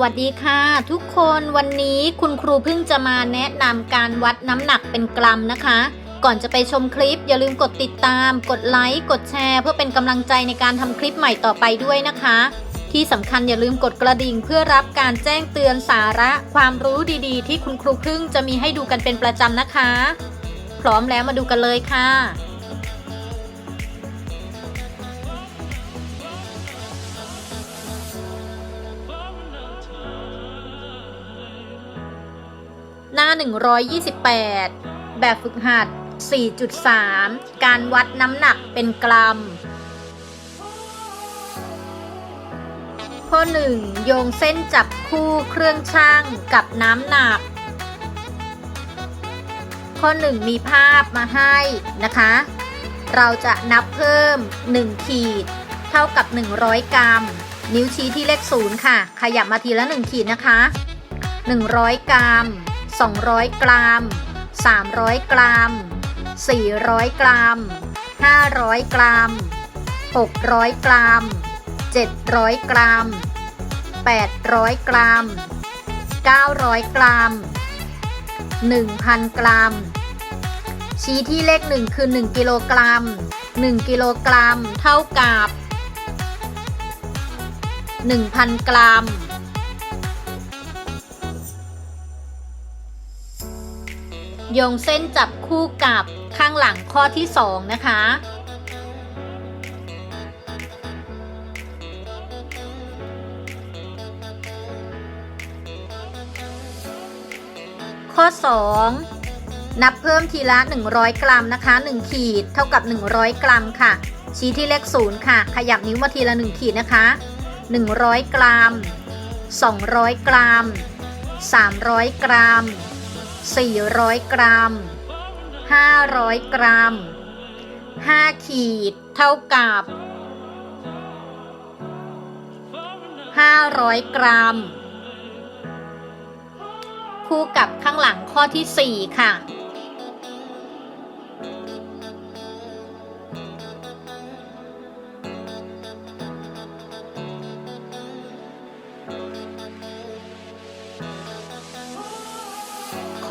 วัสดีค่ะ ทุกคนวันนี้คุณครูเพิ่งจะมาแนะนำการวัดน้ำหนักเป็นกรัมนะคะ ก่อนจะไปชมคลิป อย่าลืมกดติดตาม กดไลค์กดแชร์ เพื่อเป็นกำลังใจในการทำคลิปใหม่ต่อไปด้วยนะคะ ที่สำคัญอย่าลืมกดกระดิ่งเพื่อรับการแจ้งเตือนสาระ ความรู้ดีๆ ที่คุณครูพึ่งจะมีให้ดูกันเป็นประจำนะคะ พร้อมแล้วมาดูกันเลยค่ะ 128 แบบฝึกหัด 4.3 การวัดน้ำหนักเป็นกรัม ข้อ 1 โยงเส้นจับคู่เครื่องช่างกับน้ำหนัก ข้อ 1 มีภาพมาให้นะคะ เราจะนับเพิ่ม 1 ขีด เท่ากับ 100 กรัม นิ้วชี้ที่เลข 0 ค่ะ ขยับมาทีละ 1 ขีดนะคะ100 กรัม 200 กรัม 300 กรัม 400 กรัม 500 กรัม 600 กรัม 700 กรัม 800 กรัม 900 กรัม 1,000 กรัม ชี้ที่เลข 1 คือ 1 กิโลกรัม 1 กิโลกรัม เท่ากับ 1,000 กรัม โยงเส้นจับคู่กับข้างหลังข้อที่ 2 นะคะ ข้อ 2 นับเพิ่มทีละ 100 กรัมนะคะ 1 ขีดเท่ากับ 100 กรัมค่ะ ชี้ที่เลข0ค่ะ ขยับนิ้วมาทีละ 1 ขีดนะคะ 100 กรัม 200 กรัม 300 กรัม 400 กรัม 500 กรัม 5 ขีด เท่ากับ 500 กรัม คู่กับข้างหลังข้อที่ 4 ค่ะ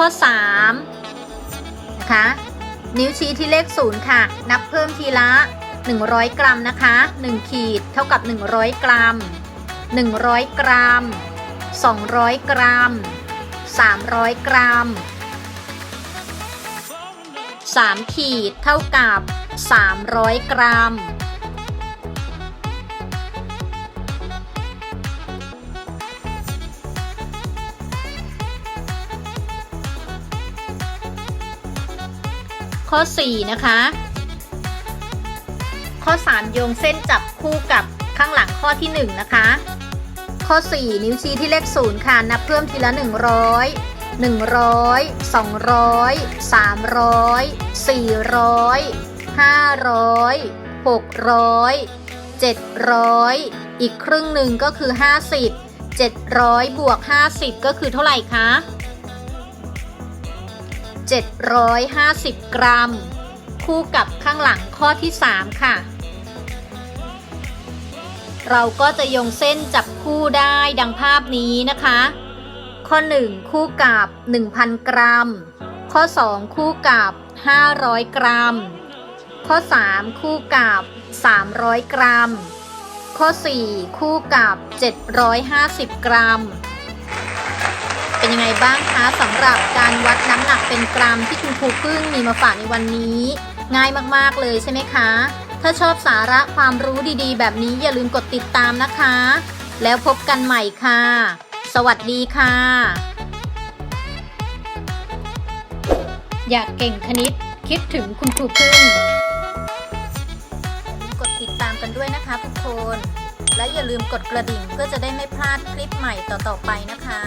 ข้อ3นะคะนิ้วชี้ที่เลข 0 ค่ะ นับเพิ่มทีละ 100 กรัมนะคะ 1 ขีดเท่ากับ 100 กรัม 100 กรัม 200 กรัม 300 กรัม 3 ขีดเท่ากับ 300 กรัม ข้อ 4 นะคะ ข้อ 3 โยงเส้นจับคู่กับข้างหลังข้อที่ 1 นะคะ ข้อ 4 นิ้วชี้ที่เลข 0 ค่ะ นับเพิ่มทีละ 100 100 200 300 400 500 600 700 อีกครึ่งหนึ่งก็คือ 50 700 บวก 50 ก็คือเท่าไหร่คะ 750 กรัม คู่กับข้างหลังข้อที่ 3 ค่ะ เราก็จะยงเส้นจับคู่ได้ดังภาพนี้นะคะ ข้อ 1 คู่กับ 1,000 กรัม ข้อ 2 คู่กับ 500 กรัม ข้อ 3 คู่กับ 300 กรัม ข้อ 4 คู่กับ 750 กรัม เป็นยังไงบ้างคะสำหรับการวัดน้ำหนักเป็นกรัมที่คุณครูพึ่งมีมาฝากในวันนี้ ง่ายมากๆเลยใช่ไหมคะ ถ้าชอบสาระความรู้ดีๆ แบบนี้อย่าลืมกดติดตามนะคะ แล้วพบกันใหม่ค่ะ สวัสดีค่ะ อยากเก่งคณิตคิดถึงคุณครูพึ่ง กดติดตามกันด้วยนะคะทุกคน และอย่าลืมกดกระดิ่งเพื่อจะได้ไม่พลาดคลิปใหม่ต่อๆไปนะคะ